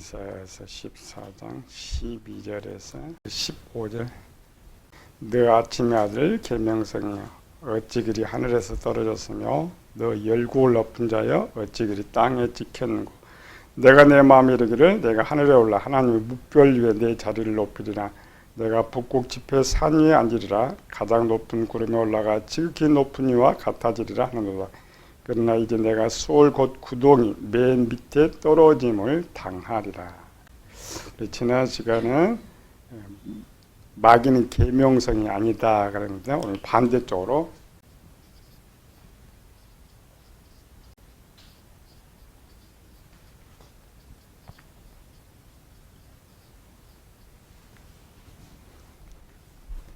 이사야서 14장 12절에서 15절. 너 아침의 아들 계명성이여 어찌 그리 하늘에서 떨어졌으며 너 열국을 높은 자여 어찌 그리 땅에 찍혔는고? 내가 내 마음에 이르기를 내가 하늘에 올라 하나님의 묵별 위에 내 자리를 높이리라. 내가 북극 지폐 산 위에 앉으리라. 가장 높은 구름에 올라가 지극히 높은 이와 같아지리라 하는도다 그러나 이제 내가 수월 곧 구덩이 맨 밑에 떨어짐을 당하리라. 지난 시간에 마귀는 계명성이 아니다 그랬는데 오늘 반대쪽으로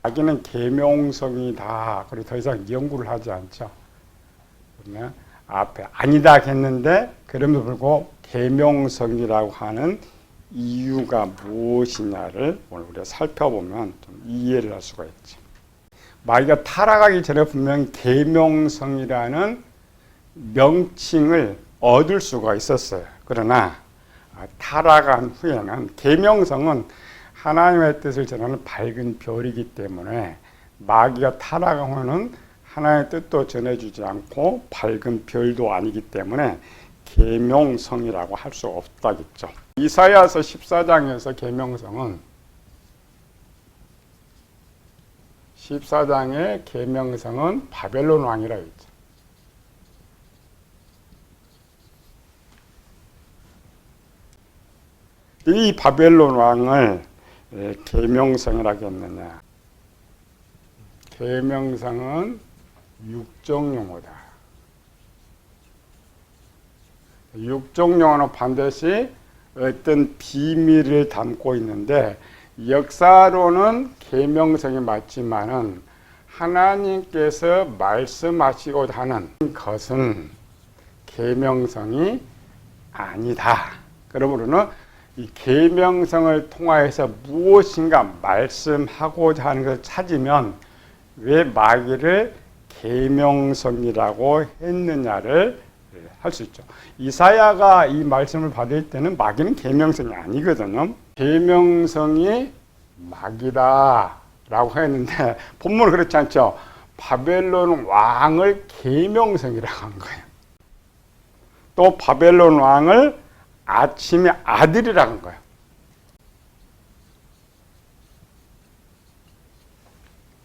마귀는 계명성이다. 그리고 더 이상 연구를 하지 않죠. 그러면 앞에 아니다 했는데 그럼에도 불구하고 계명성이라고 하는 이유가 무엇이냐를 오늘 우리가 살펴보면 좀 이해를 할 수가 있죠. 마귀가 타락하기 전에 분명히 계명성이라는 명칭을 얻을 수가 있었어요. 그러나 타락한 후에는 계명성은 하나님의 뜻을 전하는 밝은 별이기 때문에 마귀가 타락한 후에는 하나의 뜻도 전해주지 않고 밝은 별도 아니기 때문에 계명성이라고 할 수 없다겠죠. 이사야서 14장에서 계명성은 14장의 계명성은 바벨론 왕이라고 했죠. 이 바벨론 왕을 계명성이라고 했느냐? 계명성은 육종 용어다. 육종 용어는 반드시 어떤 비밀을 담고 있는데 역사로는 계명성이 맞지만은 하나님께서 말씀하시고자 하는 것은 계명성이 아니다. 그러므로는 이 계명성을 통하여서 무엇인가 말씀하고자 하는 것을 찾으면 왜 마귀를 계명성이라고 했느냐를 할 수 있죠. 이사야가 이 말씀을 받을 때는 마귀는 계명성이 아니거든요. 계명성이 마귀다라고 했는데 본문은 그렇지 않죠. 바벨론 왕을 계명성이라고 한 거예요. 또 바벨론 왕을 아침의 아들이라고 한 거예요.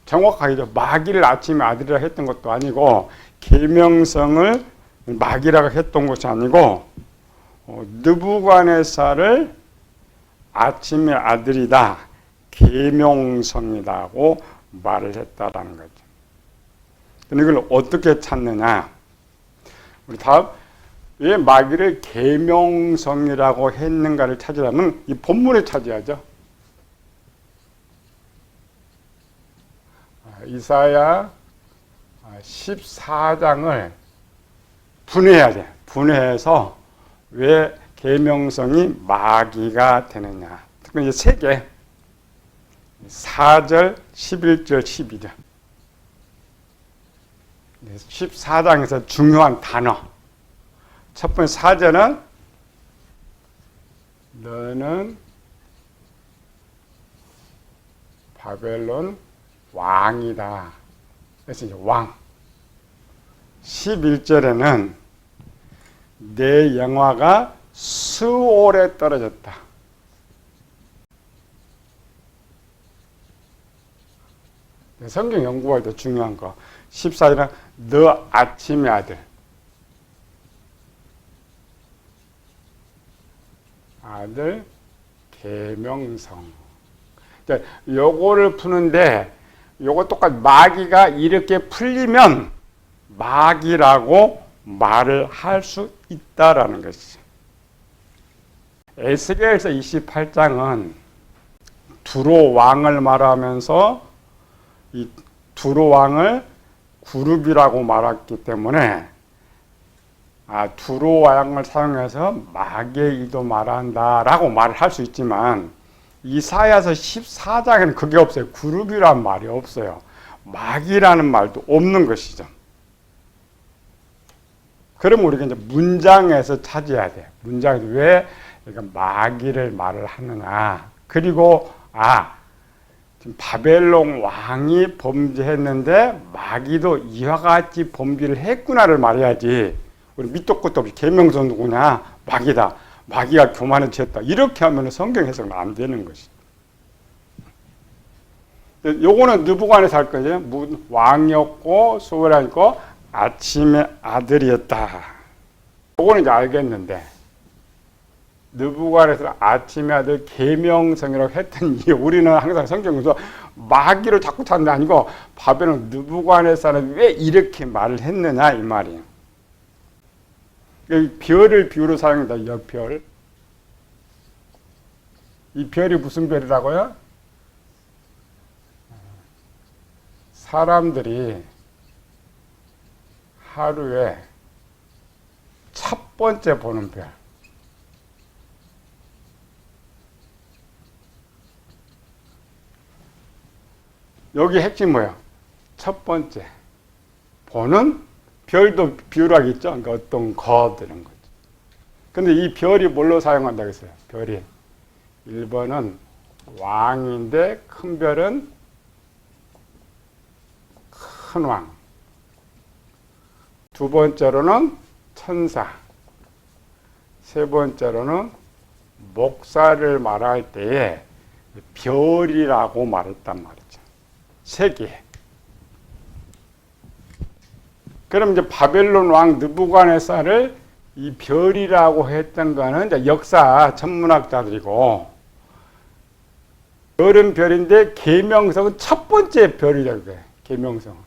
정확하게죠. 마귀를 아침에 아들이라 했던 것도 아니고 계명성을 마귀라고 했던 것이 아니고 어, 느부갓네살을 아침의 아들이다 계명성이다고 말을 했다라는 거죠. 근데 이걸 어떻게 찾느냐? 우리 다음 왜 마귀를 계명성이라고 했는가를 찾으려면 이 본문에 찾아야죠. 이사야 14장을 분해해야 돼. 분해해서 왜 계명성이 마귀가 되느냐. 특히 이제 세 개. 4절, 11절, 12절. 14장에서 중요한 단어. 첫 번째 4절은 너는 바벨론 왕이다. 그래서 이제 왕. 11절에는 내 영화가 수올에 떨어졌다. 성경 연구할 때 중요한 거. 14절은 너 아침의 아들. 아들 계명성. 요거를 푸는데 요거 똑같 마귀가 이렇게 풀리면 마귀라고 말을 할 수 있다라는 것이죠. 에스겔서 28장은 두로 왕을 말하면서 이 두로 왕을 그룹이라고 말했기 때문에 아, 두로 왕을 사용해서 마귀의 이도 말한다라고 말을 할 수 있지만 이사야서 14장에는 그게 없어요. 그룹이란 말이 없어요. 마귀라는 말도 없는 것이죠. 그럼 우리가 이제 문장에서 찾아야 돼. 문장에서 왜 그러니까 마귀를 말을 하느냐. 그리고 아 지금 바벨론 왕이 범죄했는데 마귀도 이와 같이 범죄를 했구나를 말해야지. 우리 밑도 끝도 없이 계명서 누구냐? 마귀다. 마귀가 교만을 지었다. 이렇게 하면 성경 해석은 안 되는 것이. 요거는 느부간에서 할 거죠. 무- 왕이었고 소외라니고 아침의 아들이었다. 요거는 이제 알겠는데 느부간에서 아침의 아들 계명성이라고 이유 우리는 항상 성경에서 마귀를 자꾸 찾는 게 아니고 바벨론 느부간에서는 왜 이렇게 말을 했느냐 이 말이에요. 여기 별을 비유로 사용한다. 이 별. 이 별이 무슨 별이라고요? 사람들이 하루에 첫 번째 보는 별. 여기 핵심 뭐야? 첫 번째 보는 별도 비유라겠죠. 그러니까 어떤 것 이런 거죠. 근데 이 별이 뭘로 사용한다고 했어요? 별이 1번은 왕인데 큰 별은 큰 왕. 두 번째로는 천사. 세 번째로는 목사를 말할 때에 별이라고 말했단 말이죠. 세 개. 그럼 이제 바벨론 왕 느부갓네살을 이 별이라고 했던 거는 역사 천문학자들이고 별은 별인데 계명성은 첫 번째 별이라고 그래. 계명성.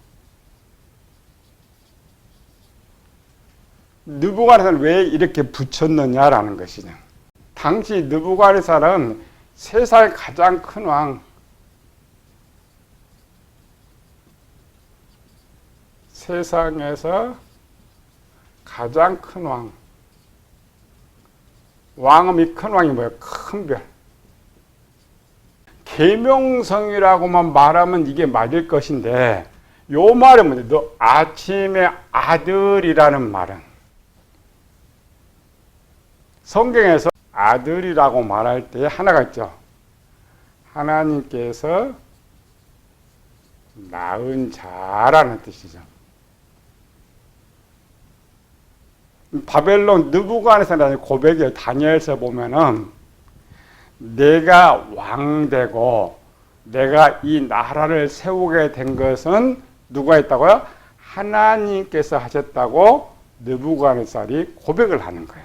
느부갓네살은 왜 이렇게 붙였느냐라는 것이죠. 당시 느부갓네살은 세상 가장 큰 왕, 세상에서 가장 큰 왕. 왕음이 큰 왕이 뭐예요? 큰 별. 계명성이라고만 말하면 이게 맞을 것인데 요 말은 뭐냐? 너 아침의 아들이라는 말은 성경에서 아들이라고 말할 때 하나가 있죠. 하나님께서 낳은 자라는 뜻이죠. 바벨론 느부갓네살의 고백이에요. 다니엘서 보면은 내가 왕 되고 내가 이 나라를 세우게 된 것은 누가 했다고요? 하나님께서 하셨다고 느부갓네살이 고백을 하는 거예요.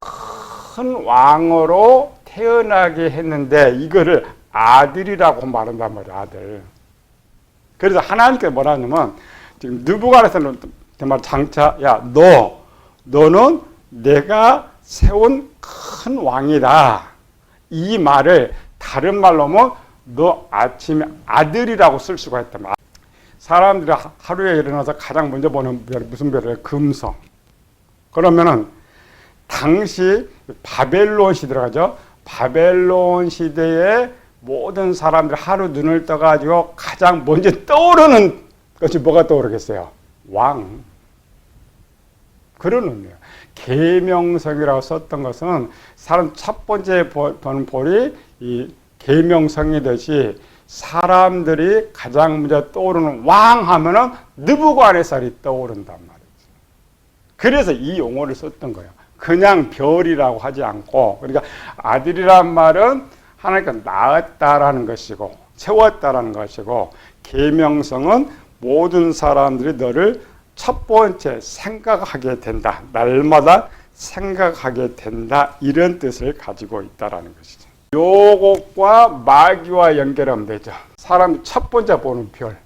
큰 왕으로 태어나게 했는데 이거를 아들이라고 말한단 말이에요. 아들. 그래서 하나님께 뭐라 하냐면 지금 느부갓네살은 정말 장차 야 너 너는 내가 세운 큰 왕이다. 이 말을 다른 말로 하면 너 아침에 아들이라고 쓸 수가 있단 말. 사람들이 하- 하루에 일어나서 가장 먼저 보는 별 무슨 별이에요? 금성. 그러면은 당시 바벨론 시대라죠. 바벨론 시대에 모든 사람들이 하루 눈을 떠가지고 가장 먼저 떠오르는 것이 뭐가 떠오르겠어요? 왕. 그런 의미예요. 계명성이라고 썼던 것은 사람 첫 번째 보- 보는 볼이 이 계명성이듯이 사람들이 가장 먼저 떠오르는 왕 하면은 느부갓네살이 떠오른단 말이죠. 그래서 이 용어를 썼던 거예요. 그냥 별이라고 하지 않고 그러니까 아들이란 말은 하나님께 낳았다라는 것이고 채웠다라는 것이고 계명성은 모든 사람들이 너를 첫 번째 생각하게 된다. 날마다 생각하게 된다. 이런 뜻을 가지고 있다라는 것이죠. 요것과 마귀와 연결하면 되죠. 사람이 첫 번째 보는 별.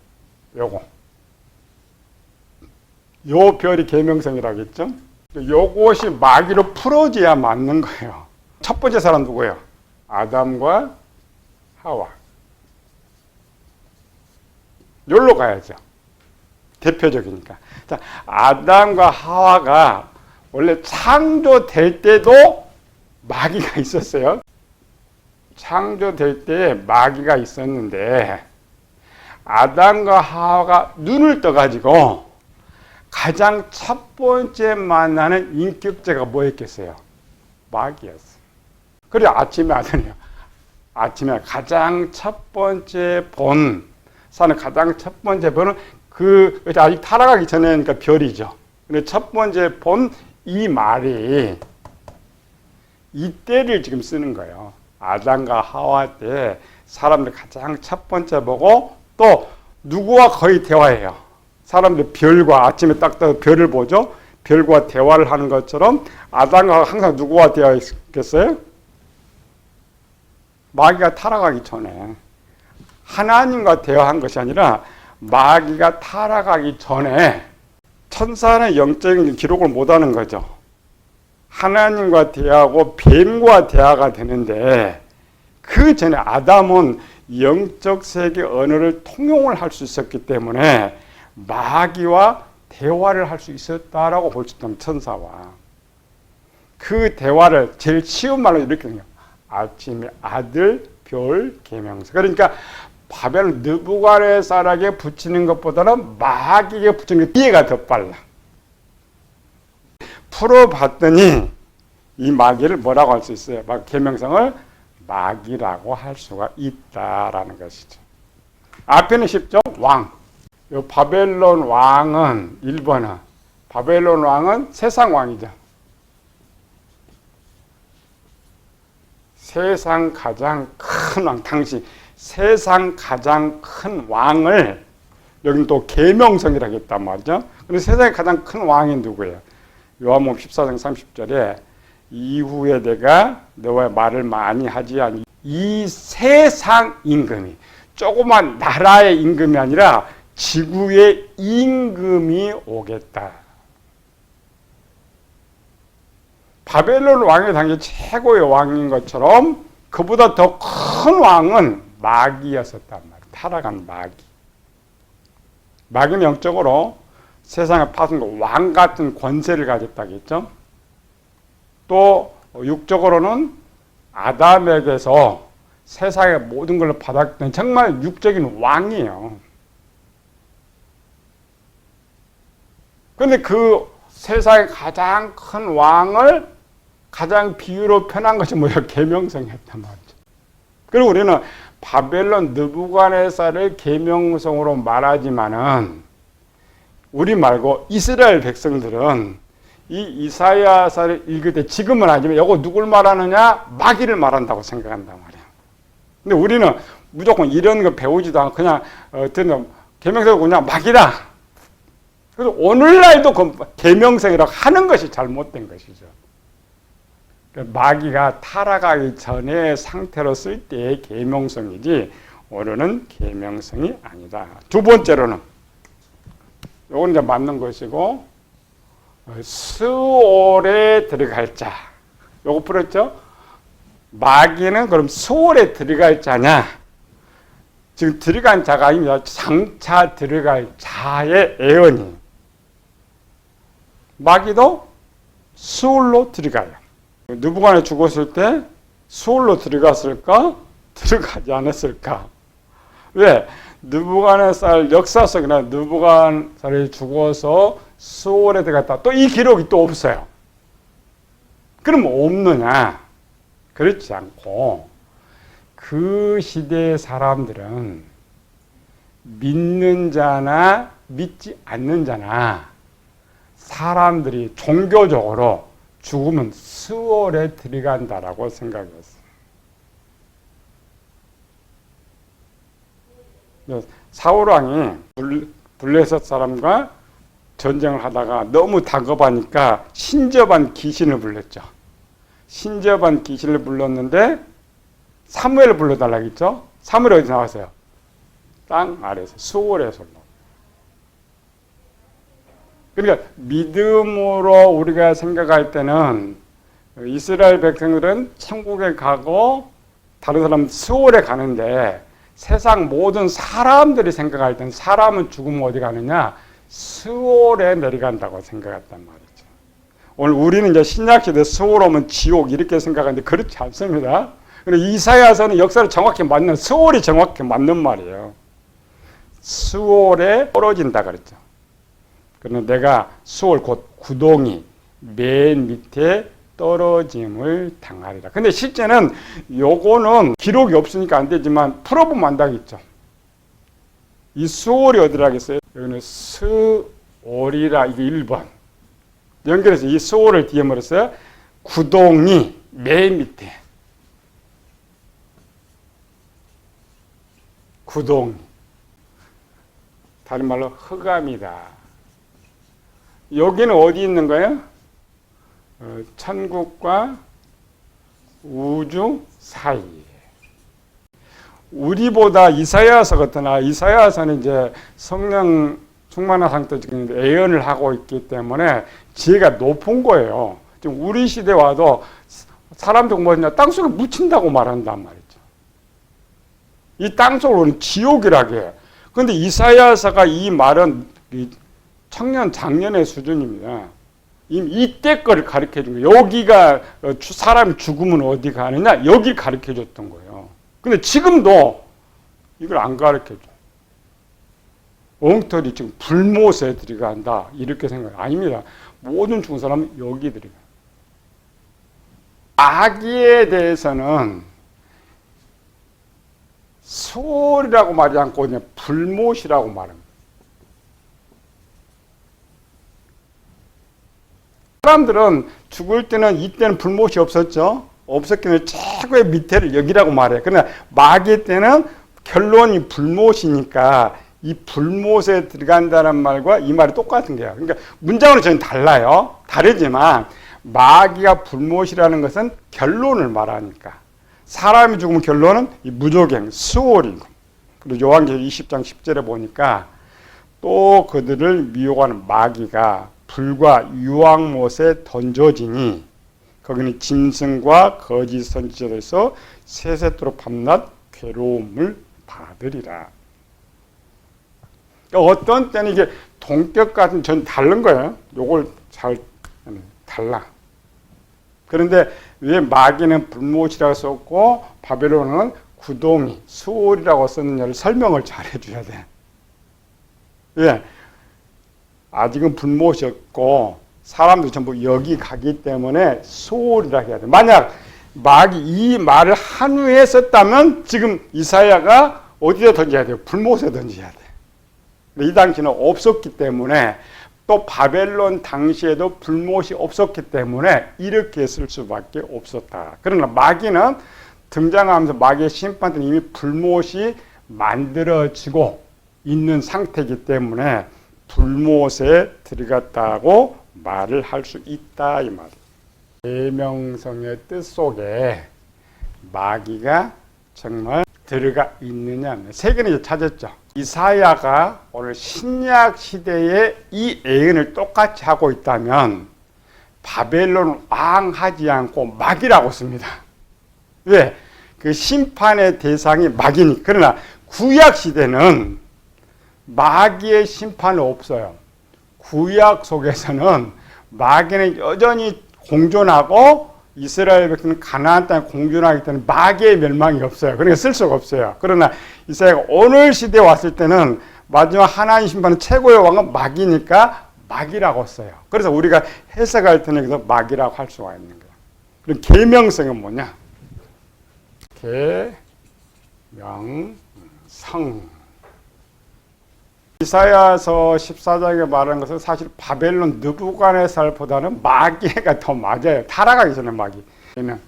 요거. 요 별이 계명성이라겠죠? 요것이 마귀로 풀어져야 맞는 거예요. 첫 번째 사람 누구예요? 아담과 하와. 여기로 가야죠. 대표적이니까. 자, 아담과 하와가 원래 창조될 때도 마귀가 있었어요. 창조될 때 마귀가 있었는데 아담과 하와가 눈을 떠가지고 가장 첫 번째 만나는 인격체가 뭐였겠어요? 마귀였어요. 그래 아침에 아들이요. 아침에 가장 첫 번째 본 사는 가장 첫 번째 본은 그 아직 타락하기 전에니까 별이죠. 근데 첫 번째 본 이 말이 이때를 지금 쓰는 거예요. 아담과 하와 때 사람들 가장 첫 번째 보고 또 누구와 거의 대화해요. 사람들 별과 아침에 딱떠 별을 보죠. 별과 대화를 하는 것처럼 아담과 항상 누구와 대화했겠어요? 마귀가 타락하기 전에 하나님과 대화한 것이 아니라 마귀가 타락하기 전에 천사는 영적인 기록을 못하는 거죠. 하나님과 대화하고 뱀과 대화가 되는데 그 전에 아담은 영적 세계 언어를 통용을 할 수 있었기 때문에 마귀와 대화를 할 수 있었다라고 볼 수 있다면 천사와 그 대화를 제일 쉬운 말로 이렇게 해요. 아침에 아들 별 계명서. 그러니까 바벨 느부갓네살에게 붙이는 것보다는 마귀에게 붙이는 게 이해가 더 빨라. 풀어봤더니 이 마귀를 뭐라고 할 수 있어요? 막 계명성을 마귀라고 할 수가 있다라는 것이죠. 앞에는 쉽죠? 왕. 요 바벨론 왕은 1번은 바벨론 왕은 세상 왕이죠. 세상 가장 큰 왕, 당시 세상 가장 큰 왕을 여기는 또 계명성이라고 했단 말이죠. 근데 세상에 가장 큰 왕이 누구예요? 요한복음 14장 30절에 이후에 내가 너와 말을 많이 하지 아니 이 세상 임금이 조그만 나라의 임금이 아니라 지구의 임금이 오겠다. 바벨론 왕의 당시 최고의 왕인 것처럼 그보다 더 큰 왕은 마귀였었단 말이에요. 타락한 마귀. 마귀는 영적으로 세상에 파생된 왕 같은 권세를 가졌다겠죠. 또 육적으로는 아담에게서 세상의 모든 걸 받았던 정말 육적인 왕이에요. 그런데 그 세상의 가장 큰 왕을 가장 비유로 편한 것이 뭐야? 계명성이었단 말이죠. 그리고 우리는 바벨론 느부갓네살을 계명성으로 말하지만은 우리 말고 이스라엘 백성들은 이 이사야서를 읽을 때 지금은 아니지만 이거 누굴 말하느냐? 마귀를 말한다고 생각한단 말이야. 근데 우리는 무조건 이런 거 배우지도 않고 그냥 어, 듣는 계명성 그냥 마귀다. 그래서 오늘날도 그 계명성이라고 하는 것이 잘못된 것이죠. 마귀가 타락하기 전에 상태로 쓸 때의 계명성이지 오늘은 계명성이 아니다. 두 번째로는 요건 이제 맞는 것이고 수월에 들어갈 자. 요거 풀었죠? 마귀는 그럼 수월에 들어갈 자냐? 지금 들어간 자가 아니라 장차 들어갈 자의 애언이. 마귀도 수월로 들어가요. 누부간에 죽었을 때 수월로 들어갔을까? 들어가지 않았을까? 왜? 느부갓네살 역사 속에는 느부갓네살이 죽어서 수월에 들어갔다. 또 이 기록이 또 없어요. 그럼 없느냐? 그렇지 않고 그 시대의 사람들은 믿는 자나 믿지 않는 자나 사람들이 종교적으로 죽으면 수월에 들어간다라고 생각했어요. 사울왕이 블레셋 사람과 전쟁을 하다가 너무 다급하니까 신접한 귀신을 불렀죠. 신접한 귀신을 불렀는데 사무엘을 불러달라고 했죠. 사무엘 어디 나왔어요? 땅 아래에서 수월에서 그러니까 믿음으로 우리가 생각할 때는 이스라엘 백성들은 천국에 가고 다른 사람 수월에 가는데 세상 모든 사람들이 생각할 때는 사람은 죽으면 어디 가느냐? 수월에 내려간다고 생각했단 말이죠. 오늘 우리는 이제 신약시대 수월 오면 지옥 이렇게 생각하는데 그렇지 않습니다. 이사야서는 역사를 정확히 맞는 수월이 정확히 맞는 말이에요. 수월에 떨어진다 그랬죠. 그러면 내가 수월 곧 구동이 맨 밑에 떨어짐을 당하리라. 근데 실제는 요거는 기록이 없으니까 안 되지만 풀어보면 안다겠죠. 이 수월이 어디라겠어요? 여기는 스월이라 이게 1번. 연결해서 이 수월을 뒤에 물었어요. 구동이 맨 밑에. 구동. 다른 말로 흑암이다. 여기는 어디 있는 거예요? 어, 천국과 우주 사이에. 우리보다 이사야서 같으나 이사야서는 이제 성령 충만한 상태 지금 예언을 하고 있기 때문에 지혜가 높은 거예요. 지금 우리 시대 와도 사람들 뭐냐 땅속에 묻힌다고 말한단 말이죠. 이 땅속으로는 지옥이라게. 근데 이사야서가 이 말은 이 청년 작년의 수준입니다. 이때 거를 가르쳐 준 거예요. 여기가 어, 주- 사람이 죽으면 어디 가느냐? 여기 가르쳐 줬던 거예요. 근데 지금도 이걸 안 가르쳐 줘. 엉터리 지금 불못에 들어간다. 이렇게 생각 아닙니다. 모든 죽은 사람은 여기 들어가. 아기에 대해서는 소리라고 말하지 않고 그냥 불못이라고 말합니다. 사람들은 죽을 때는 이때는 불못이 없었죠. 없었기 때문에 최고의 밑에를 여기라고 말해요. 그러나 마귀 때는 결론이 불못이니까 이 불못에 들어간다는 말과 이 말이 똑같은 거예요. 그러니까 문장으로 전혀 달라요. 다르지만 마귀가 불못이라는 것은 결론을 말하니까 사람이 죽으면 결론은 이 무조갱, 수월이고 그리고 요한계시록 20장 10절에 보니까 또 그들을 미혹하는 마귀가 불과 유황못에 던져지니 거기는 짐승과 거짓 선지자들에서 세세토록 밤낮 괴로움을 받으리라. 그러니까 어떤 때는 이게 동격 같은 전 다른 거예요. 요걸 잘 달라. 그런데 왜 마귀는 불못이라고 썼고 바벨론은 구동이 수월이라고 썼느냐를 설명을 잘 해줘야 돼. 왜? 아직은 불못이었고 사람들이 전부 여기 가기 때문에 수월이라 해야 돼. 만약 마귀 이 말을 한 후에 썼다면 지금 이사야가 어디다 던져야 돼요? 불못에 던져야 돼. 이 당시는 없었기 때문에 또 바벨론 당시에도 불못이 없었기 때문에 이렇게 쓸 수밖에 없었다. 그러나 마귀는 등장하면서 마귀의 심판 때는 이미 불못이 만들어지고 있는 상태이기 때문에 불못에 들어갔다고 말을 할 수 있다 이 말. 대명성의 뜻 속에 마귀가 정말 들어가 있느냐 세 개는 찾았죠. 이사야가 오늘 신약 시대에 이 예언을 똑같이 하고 있다면 바벨론 왕 하지 않고 마귀라고 씁니다. 왜? 그 심판의 대상이 마귀니. 그러나 구약 시대는 마귀의 심판은 없어요. 구약 속에서는 마귀는 여전히 공존하고 이스라엘 백성은 가나안 땅에 공존하기 때문에 마귀의 멸망이 없어요. 그러니까 쓸 수가 없어요. 그러나 이사야가 오늘 시대에 왔을 때는 마지막 하나님 심판은 최고의 왕은 마귀니까 마귀라고 써요. 그래서 우리가 해석할 때는 그래서 마귀라고 할 수가 있는 거예요. 그럼 계명성은 뭐냐? 계명성. 이사야서 14장에 말하는 것은 사실 바벨론 느부갓네살보다는 마귀가 더 맞아요. 타락하기 전에 마귀. 얘는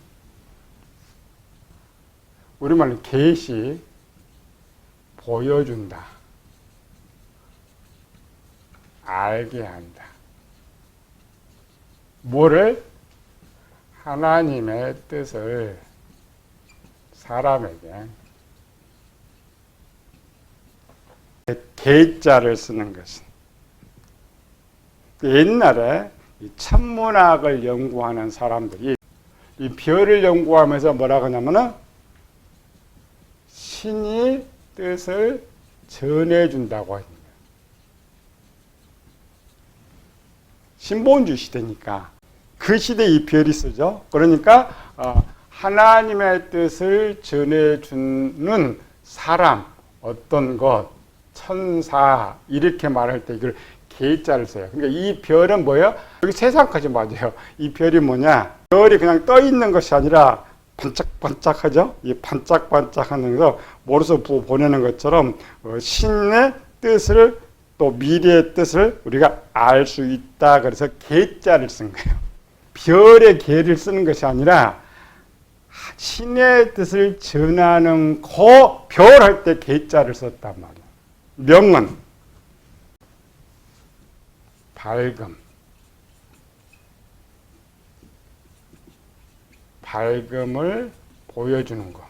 우리말로 계시 보여준다. 알게 한다. 뭐를 하나님의 뜻을 사람에게 계자를 쓰는 것은 옛날에 이 천문학을 연구하는 사람들이 이 별을 연구하면서 뭐라고 하냐면은 신이 뜻을 전해준다고 합니다. 신본주 시대니까 그 시대에 이 별이 쓰죠. 그러니까 어, 하나님의 뜻을 전해주는 사람, 어떤 것, 천사 이렇게 말할 때 이걸 개자를 써요. 그러니까 이 별은 뭐예요? 여기 세상까지 맞아요. 이 별이 뭐냐? 별이 그냥 떠 있는 것이 아니라 반짝반짝하죠? 이 반짝반짝하는 거 머리서 부 보내는 것처럼 어, 신의 뜻을 또 미래의 뜻을 우리가 알 수 있다. 그래서 개자를 쓴 거예요. 별의 개를 쓰는 것이 아니라 신의 뜻을 전하는 거 별 할 때 개자를 썼단 말이에요. 명은 밝음 밝음을 보여주는 거.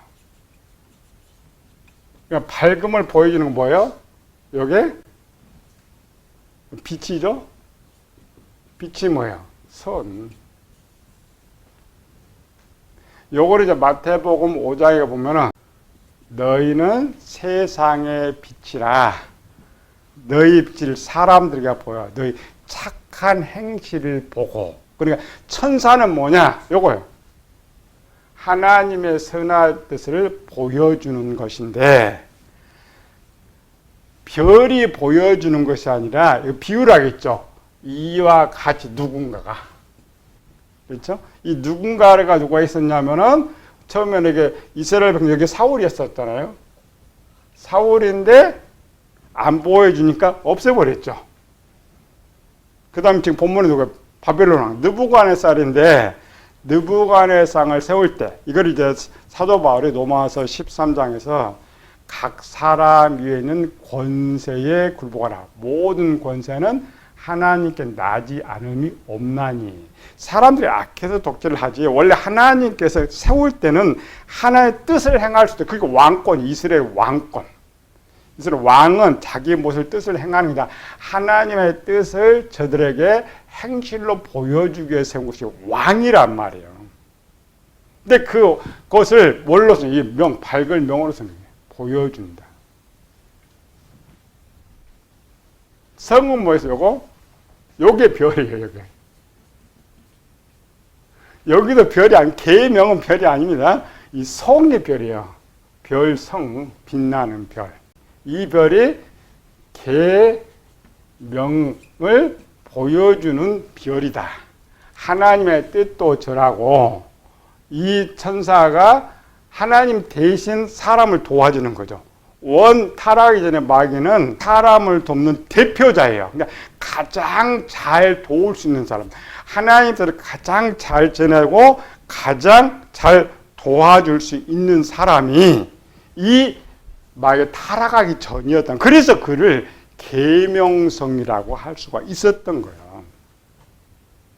그러니까 밝음을 보여주는 건 뭐예요? 요게 빛이죠? 빛이 뭐예요? 선. 요거를 이제 마태복음 5장에 보면은 너희는 세상의 빛이라. 너희 빛을 사람들에게 보여. 너희 착한 행실을 보고. 그러니까 천사는 뭐냐? 요거요. 하나님의 선한 뜻을 보여주는 것인데 별이 보여주는 것이 아니라 비유라겠죠. 이와 같이 누군가가. 그렇죠? 이 누군가가 누가 있었냐면은 처음에는 이게 이스라엘 백성 여기 사울이었었잖아요. 사울인데 안 보여주니까 없애버렸죠. 그 다음 지금 본문에 누가 바벨론 왕 느부갓네살인데 느부갓네상을 세울 때 이걸 이제 사도 바울이 로마서 13장에서 각 사람 위에 있는 권세에 굴복하라. 모든 권세는 하나님께 나지 않음이 없나니 사람들이 악해서 독재를 하지 원래 하나님께서 세울 때는 하나의 뜻을 행할 수도 그게 왕권 이스라엘 왕권 이스라엘 왕은 자기 무엇을 뜻을 게 하나님의 뜻을 저들에게 행실로 보여주기 위해 세운 것이 왕이란 말이에요. 근데 그, 그것을 뭘로 써? 이 명, 밝을 명으로 쓰는 거예요. 보여준다. 성은 뭐였어요? 요거? 요게 별이에요, 요게. 여기도 별이 아니, 개의 명은 별이 아닙니다. 이 성의 별이에요. 별, 성, 빛나는 별. 이 별이 개 명을 보여주는 별이다. 하나님의 뜻도 절하고 이 천사가 하나님 대신 사람을 도와주는 거죠. 원 타락하기 전에 마귀는 사람을 돕는 대표자예요. 그러니까 가장 잘 도울 수 있는 사람. 하나님 뜻을 가장 잘 전하고 가장 잘 도와줄 수 있는 사람이 이 마귀 타락하기 전이었던 그래서 그를 계명성이라고 할 수가 있었던 거예요.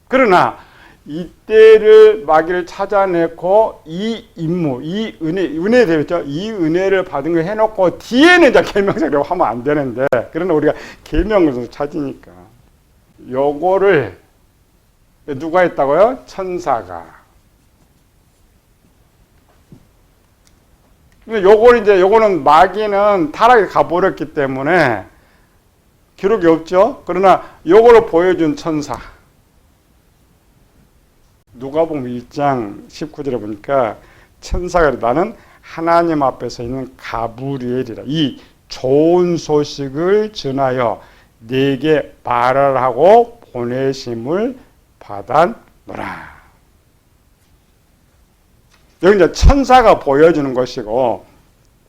그러나 이때를 마귀를 찾아내고 이 임무, 이 은혜, 은혜 되었죠. 이 은혜를 받은 거 해놓고 뒤에는 이제 계명성이라고 하면 안 되는데, 그러나 우리가 계명을 찾으니까 요거를 누가 했다고요? 천사가. 요걸 이제 요거는 마귀는 타락에 가버렸기 때문에 기록이 없죠. 그러나 요거를 보여준 천사. 누가복음 1장 19절에 보니까 천사가 나는 하나님 앞에서 있는 가브리엘이라. 이 좋은 소식을 전하여 네게 말하라고 보내심을 받았노라. 여기 이제 천사가 보여주는 것이고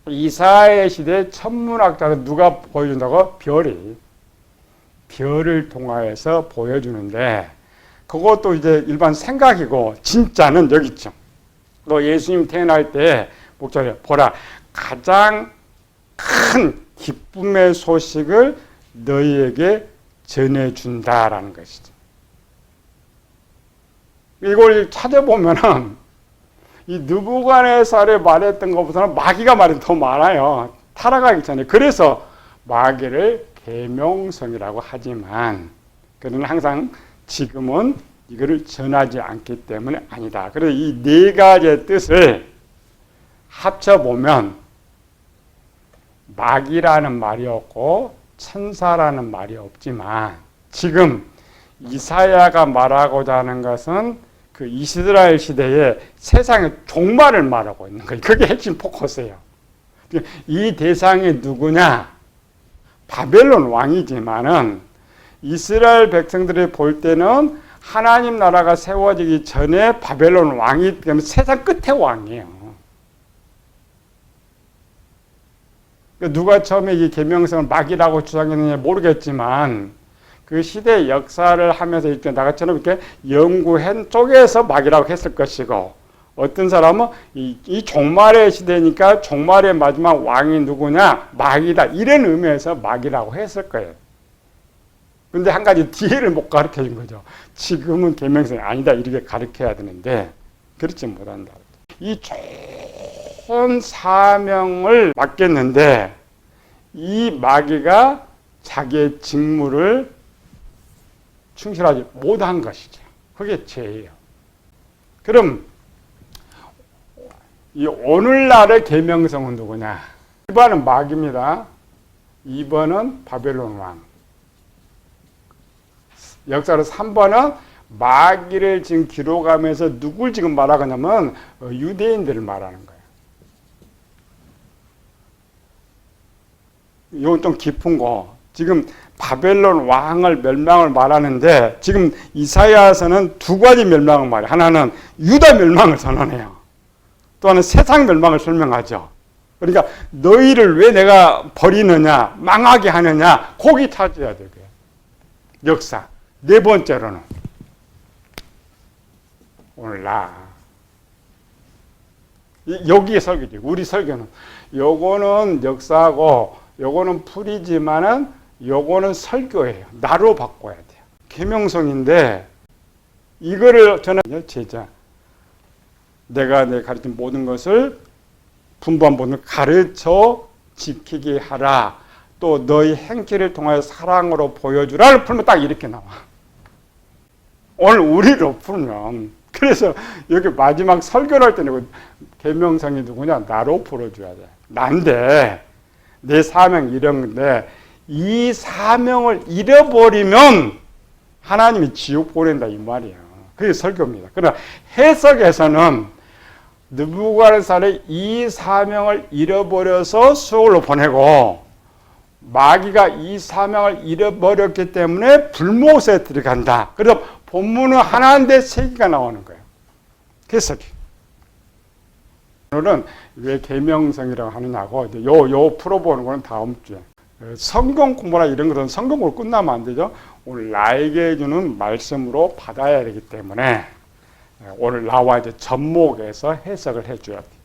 이사의 시대 천문학자는 누가 보여준다고? 별이. 별을 통하여서 보여주는데 그것도 이제 일반 생각이고 진짜는 여기 있죠. 너 예수님 태어날 때 목소리 보라 가장 큰 기쁨의 소식을 너희에게 전해준다라는 것이죠. 이걸 찾아보면은 이 느부갓네살에 말했던 것보다는 마귀가 말이 더 많아요. 타락하기 전에 그래서 마귀를 계명성이라고 하지만 그는 항상 지금은 이거를 전하지 않기 때문에 아니다. 그래서 이 네 가지의 뜻을 합쳐보면 마귀라는 말이 없고 천사라는 말이 없지만 지금 이사야가 말하고자 하는 것은 그 이스라엘 시대에 세상의 종말을 말하고 있는 거예요. 그게 핵심 포커스예요. 이 대상이 누구냐? 바벨론 왕이지만은 이스라엘 백성들이 볼 때는 하나님 나라가 세워지기 전에 바벨론 왕이 되면 세상 끝의 왕이에요. 그러니까 누가 처음에 이 계명성을 막이라고 주장했느냐 모르겠지만 그 시대 역사를 하면서 이렇게 나같처럼 이렇게 연구한 쪽에서 막이라고 했을 것이고 어떤 사람은 이, 이 종말의 시대니까 종말의 마지막 왕이 누구냐 막이다 이런 의미에서 막이라고 했을 거예요. 근데 한 가지 뒤에를 못 가르쳐 준 거죠. 지금은 계명성이 아니다 이렇게 가르쳐야 되는데 그렇지 못한다. 이 좋은 사명을 맡겼는데 이 마귀가 자기의 직무를 충실하지 못한 것이죠. 그게 죄예요. 그럼 이 오늘날의 계명성은 누구냐? 1번은 마귀입니다. 2번은 바벨론 왕. 역사로 3번은 마귀를 지금 기록하면서 누굴 지금 말하냐면 유대인들을 말하는 거예요. 이건 좀 깊은 거. 지금 바벨론 왕을 멸망을 말하는데 지금 이사야서는 두 가지 멸망을 말해. 하나는 유다 멸망을 선언해요. 또 하나는 세상 멸망을 설명하죠. 그러니까 너희를 왜 내가 버리느냐, 망하게 하느냐, 거기 찾아야 되고요. 역사. 네 번째로는 나. 여기에 설교지. 우리 설교는 요거는 역사고 요거는 풀이지만은 요거는 설교예요. 나로 바꿔야 돼요. 계명성인데 이거를 저는 제자 내가 내 가르친 모든 것을 분부한 모든 가르쳐 지키게 하라. 또 너희 행실을 통하여 사랑으로 보여주라를 풀면 딱 이렇게 나와. 오늘 우리로 풀면 그래서 여기 마지막 설교를 할 때는 계명성이 누구냐 나로 풀어줘야 돼. 난데 내 사명 이런 건데 이 사명을 잃어버리면 하나님이 지옥 보낸다 이 말이에요. 그게 설교입니다. 그러나 해석에서는 느부갓네살이 이 사명을 잃어버려서 수월로 보내고 마귀가 이 사명을 잃어버렸기 때문에 불못에 들어간다. 그래서 본문은 하나인데 세 개가 나오는 거예요. 해석이. 오늘은 왜 계명성이라고 하느냐고 요, 요 풀어보는 거는 다음 주에. 성경 공부나 이런 것은 성경 공부 끝나면 안 되죠. 오늘 나에게 주는 말씀으로 받아야 되기 때문에 오늘 나와 이제 접목해서 해석을 해줘야 돼.